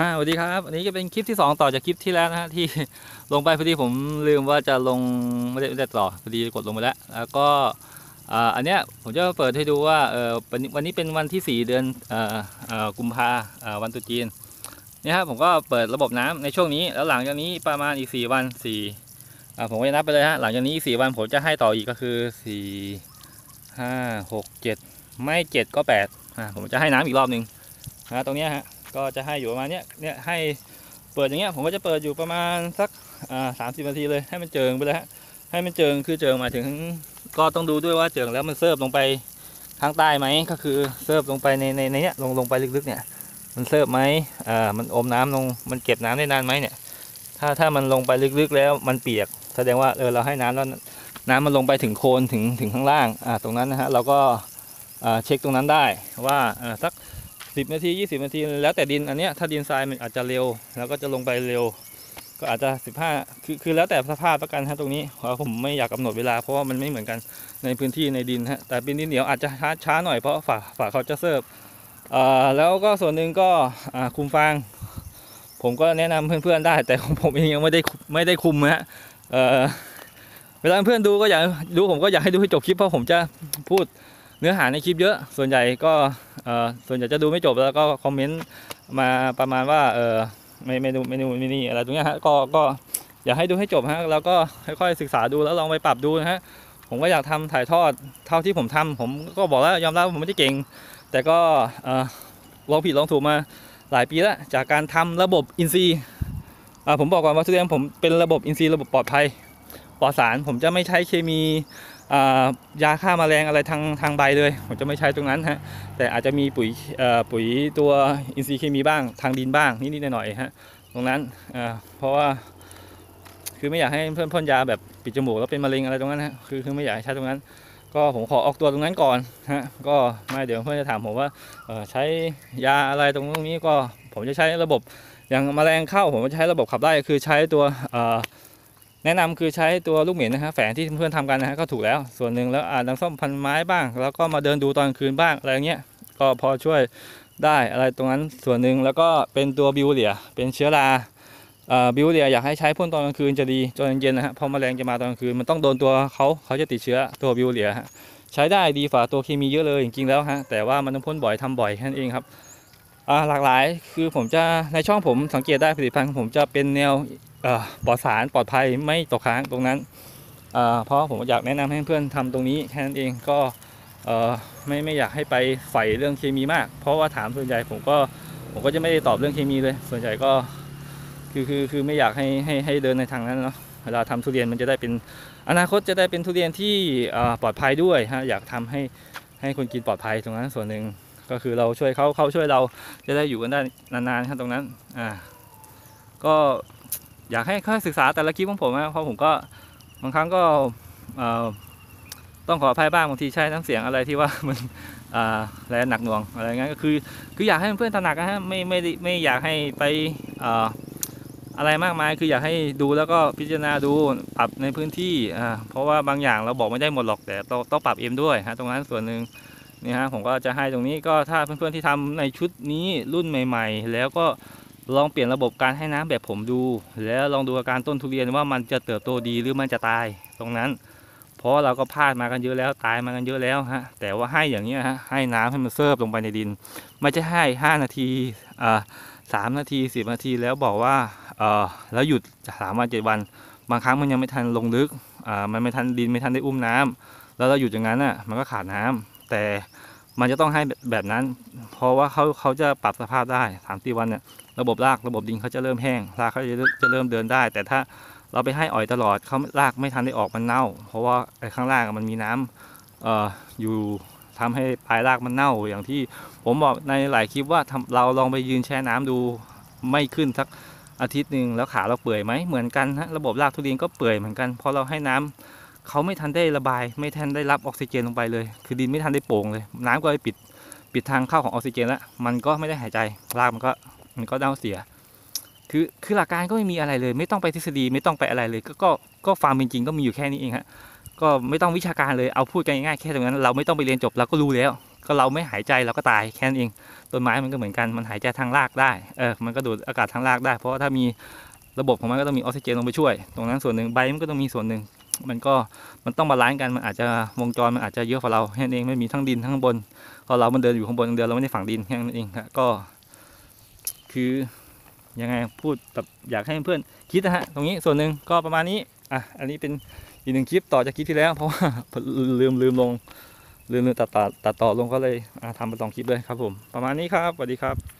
อ่าสวัสดีครับอันนี้จะเป็นคลิปที่ 2 ต่อจากคลิปที่แล้วนะฮะที่ลงไปพอดีผมลืมว่าจะลงไม่ได้ไม่ได้ต่อพอดีกดลงไปแล้ว แล้วก็อ่าอันเนี้ยผมจะเปิดให้ดูว่าเออวันนี้วันนี้เป็นวันที่ 4 เดือนเอ่อเอ่อกุมภาอ่าวันตรุษจีนเนี่ยครับผมก็เปิดระบบน้ำในช่วงนี้ แล้วหลังจากนี้ประมาณอีก 4 วัน4อ่าผมก็จะนับไปเลยฮะหลังจากนี้อีก4วันผมจะให้ต่ออีกก็คือ 4 5 6 7 ไม่ 7 ก็8อ่าผมจะให้น้ำอีกรอบหนึ่งนะตรงเนี้ยฮะ ก็จะให้อยู่ประมาณเนี้ยเนี่ยให้เปิดอย่างเงี้ยผมก็จะเปิดอยู่ประมาณสักอ่าสามสิบนาทีเลยให้มันเจิงไปเลยฮะให้มันเจิงคือเจิงมาถึง ก็ต้องดูด้วยว่าเจิงแล้วมันเซิร์ฟลงไปข้างใต้ไหมก็คือเซิร์ฟลงไปในในในเนี้ยลงลงไปลึกๆเนี่ยมันเซิร์ฟไหมอ่ามันอมน้ำลงมันเก็บน้ำได้นานไหมเนี่ย ถ้าถ้ามันลงไปลึกๆแล้วมันเปียก แสดงว่าเออเราให้น้ำแล้วน้ำมันลงไปถึงโคนถึงถึงข้างล่างอ่าตรงนั้นนะฮะเราก็อ่าเช็คตรงนั้นได้ว่าอ่าสัก สิบนาทียี่สิบนาที แล้วแต่ดินอันเนี้ยถ้าดินทรายมันอาจจะเร็ว แล้วก็จะลงไปเร็ว ก็อาจจะสิบห้าคือคือแล้วแต่สภาพประกันฮะตรงนี้เพราะผมไม่อยากกำหนดเวลาเพราะว่ามันไม่เหมือนกันในพื้นที่ในดินฮะแต่เป็นดินเหนียวอาจจะช้าช้าหน่อยเพราะฝาฝาเขาจะเสิร์ฟอ่าแล้วก็ส่วนหนึ่งก็คุมฟางผมก็แนะนำเพื่อนๆได้ แต่ของผมเองยังไม่ได้ไม่ได้คุมฮะเอ่อเวลาเพื่อนดูก็อยากดูผมก็อยากให้ดูให้จบคลิปเพราะผมจะพูด เนื้อหาในคลิปเยอะ ส่วนใหญ่ก็ส่วนใหญ่จะดูไม่จบแล้วก็คอมเมนต์มาประมาณว่าเออไม่ไม่ดูไม่ดูไม่นี่อะไรตรงนี้ฮะก็ก็อยากให้ดูให้จบฮะแล้วก็ค่อยๆศึกษาดูแล้วลองไปปรับดูนะฮะผมก็อยากทำถ่ายทอดเท่าที่ผมทำผมก็บอกแล้วยอมรับผมไม่ได้เก่ง แต่ก็ลองผิดลองถูกมาหลายปีแล้วจากการทำระบบอินทรีผมบอกก่อนว่าทุเรียนผมเป็นระบบอินทรีระบบปลอดภัยปลอดสารผมจะไม่ใช้เคมี ยาฆ่าแมลงอะไรทางทางใบเลยผมจะไม่ใช้ตรงนั้นฮะแต่อาจจะมีปุ๋ยปุ๋ยตัวอินทรีย์เคมีบ้างทางดินบ้างนิดๆหน่อยๆฮะตรงนั้นเพราะว่าคือไม่อยากให้เพื่อนพ่นยาแบบปิดจมูกแล้วเป็นมะเร็งอะไรตรงนั้นฮะคือคือไม่อยากให้ใช้ตรงนั้น ก็ผมขอออกตัวตรงนั้นก่อนฮะก็ไม่เดี๋ยวเพื่อนจะถามผมว่าใช้ยาอะไรตรงตรงนี้ก็ผมจะใช้ระบบอย่างแมลงเข้าผมจะใช้ระบบขับไล่คือใช้ตัวอ แนะนำคือใช้ตัวลูกเหม็นนะฮะแฝงที่เพื่อนๆทำกันนะฮะก็ถูกแล้วส่วนหนึ่งแล้วอาจน้ำส้มพันไม้บ้าง แล้วก็มาเดินดูตอนคืนบ้างอะไรเงี้ยก็พอช่วยได้อะไรตรงนั้นส่วนหนึ่งแล้วก็เป็นตัวบิวเลียเป็นเชื้อราบิวเลียอยากให้ใช้พ่นตอนกลางคืนจะดีตอนเย็นนะฮะเพราะแมลงจะมาตอนกลางคืนมันต้องโดนตัวเขาเขาจะติดเชื้อตัวบิวเลียฮะใช้ได้ดีฝ่าตัวเคมีเยอะเลยจริงๆแล้วฮะแต่ว่ามันต้องพ่นบ่อยทำบ่อยแค่นั้นเองครับ หลากหลายคือผมจะในช่องผมสังเกตได้ผลิตภัณฑ์ของผมจะเป็นแนวปลอดสารปลอดภัยไม่ตกค้างตรงนั้นเพราะผมอยากแนะนำให้เพื่อนทำตรงนี้แค่นั้นเองก็ไม่ไม่อยากให้ไปใฝ่เรื่องเคมีมาก เพราะว่าถามส่วนใหญ่ผมก็ผมก็จะไม่ได้ตอบเรื่องเคมีเลย ส่วนใหญ่ก็คือคือคือไม่อยากให้ให้ให้เดินในทางนั้นเนาะเวลาทำทุเรียนมันจะได้เป็นอนาคตจะได้เป็นทุเรียนที่ปลอดภัยด้วยฮะอยากทำให้ให้คนกินปลอดภัยตรงนั้นส่วนหนึ่ง ก็คือเราช่วยเขาเขาช่วยเราจะได้อยู่กันได้นานๆครับตรงนั้นอ่าก็อยากให้ค่อยศึกษาแต่ละคลิปของผมนะเพราะผมก็บางครั้งก็ต้องขออภัยบ้างบางทีใช้น้ำเสียงอะไรที่ว่ามันแรงหนักหน่วงอะไรเงี้ยก็คือคืออยากให้เพื่อนตระหนักนะฮะไม่ไม่ได้ไม่อยากให้ไปเอ่อะไรมากมายคืออยากให้ดูแล้วก็พิจารณาดูปรับในพื้นที่อ่าเพราะว่าบางอย่างเราบอกไม่ได้หมดหรอกแต่ต้องต้องปรับเองด้วยฮะตรงนั้นส่วนหนึ่ง นี่ฮะผมก็จะให้ตรงนี้ก็ถ้าเพื่อนๆที่ทำในชุดนี้รุ่นใหม่ ๆ แล้วก็ลองเปลี่ยนระบบการให้น้ำแบบผมดู แล้วลองดูอาการต้นทุเรียนว่ามันจะเติบโตดีหรือมันจะตายตรงนั้น เพราะเราก็พลาดมากันเยอะแล้วตายมากันเยอะแล้วฮะแต่ว่าให้อย่างเงี้ฮะให้น้ำให้มันเซิร์ฟลงไปในดิน ไม่ใช่ให้ห้านาทีอ่าสามนาทีสิบนาทีแล้วบอกว่าเออแล้วหยุดสามวันเจ็ดวัน บางครั้งมันยังไม่ทันลงลึกอ่ามันไม่ทันดินไม่ทันได้อุ้มน้ำแล้วเราหยุดอย่างนั้นอะมันก็ขาดน้ำ แต่มันจะต้องให้แบบนั้น เพราะว่าเขาเขาจะปรับสภาพได้สามสี่วันเนี่ยระบบรากระบบดินเขาจะเริ่มแห้งรากเขาจะจะเริ่มเดินได้ แต่ถ้าเราไปให้อ่อยตลอดเขารากไม่ทันได้ออกมันเน่า เพราะว่าไอ้ข้างล่างมันมีน้ำเอ่ออยู่ทำให้ปลายรากมันเน่าอย่างที่ ผมบอกในหลายคลิปว่าทำเราลองไปยืนแช่น้ำดูไม่ขึ้นสักอาทิตย์หนึ่งแล้วขาเราเปื่อยไหมเหมือนกันฮะระบบรากทุเรียนก็เปื่อยเหมือนกันเพราะเราให้น้ำ เขาไม่ทันได้ระบาย ไม่ทันได้รับออกซิเจนลงไปเลย คือดินไม่ทันได้โป่งเลย น้ำก็ไปปิดปิดทางเข้าของออกซิเจนแล้วมันก็ไม่ได้หายใจรากมันก็มันก็เน่าเสีย คือคือหลักการก็ไม่มีอะไรเลย ไม่ต้องไปทฤษฎีไม่ต้องไปอะไรเลย ก็ก็ก็ความเป็นจริงก็มีอยู่แค่นี้เองฮะก็ไม่ต้องวิชาการเลยเอาพูดกันง่ายๆแค่ตรงนั้น เราไม่ต้องไปเรียนจบเราก็รู้แล้ว ก็เราไม่หายใจเราก็ตายแค่นั้นเองต้นไม้มันก็เหมือนกันมันหายใจทางรากได้เออมันก็ดูดอากาศทางรากได้ เพราะว่าถ้ามีระบบของมันก็ต้องมีออกซิเจนลงไปช่วย ตรงนั้นส่วนหนึ่งใบมันก็ต้องมีส่วนหนึ่ง มันก็มันต้องบาลานซ์กันมันอาจจะวงจรมันอาจจะเยอะกว่าเราแค่นั้นเองไม่มีทั้งดินทั้งบนพอเรา มันเดินอยู่ข้างบนเดียวเราไม่ได้ฝังดินแค่นั้นเองฮะก็ คือยังไงพูดแบบอยากให้เพื่อนคิดนะฮะตรงนี้ส่วนหนึ่งก็ประมาณนี้อะอันนี้เป็นอีกหนึ่งคลิปต่อจากคลิปที่แล้ว เพราะว่าลืมลืมลงลืมลืมตัดต่อตัดต่อลงก็เลยทำไปสองคลิปเลยครับผมประมาณนี้ครับสวัสดีครับ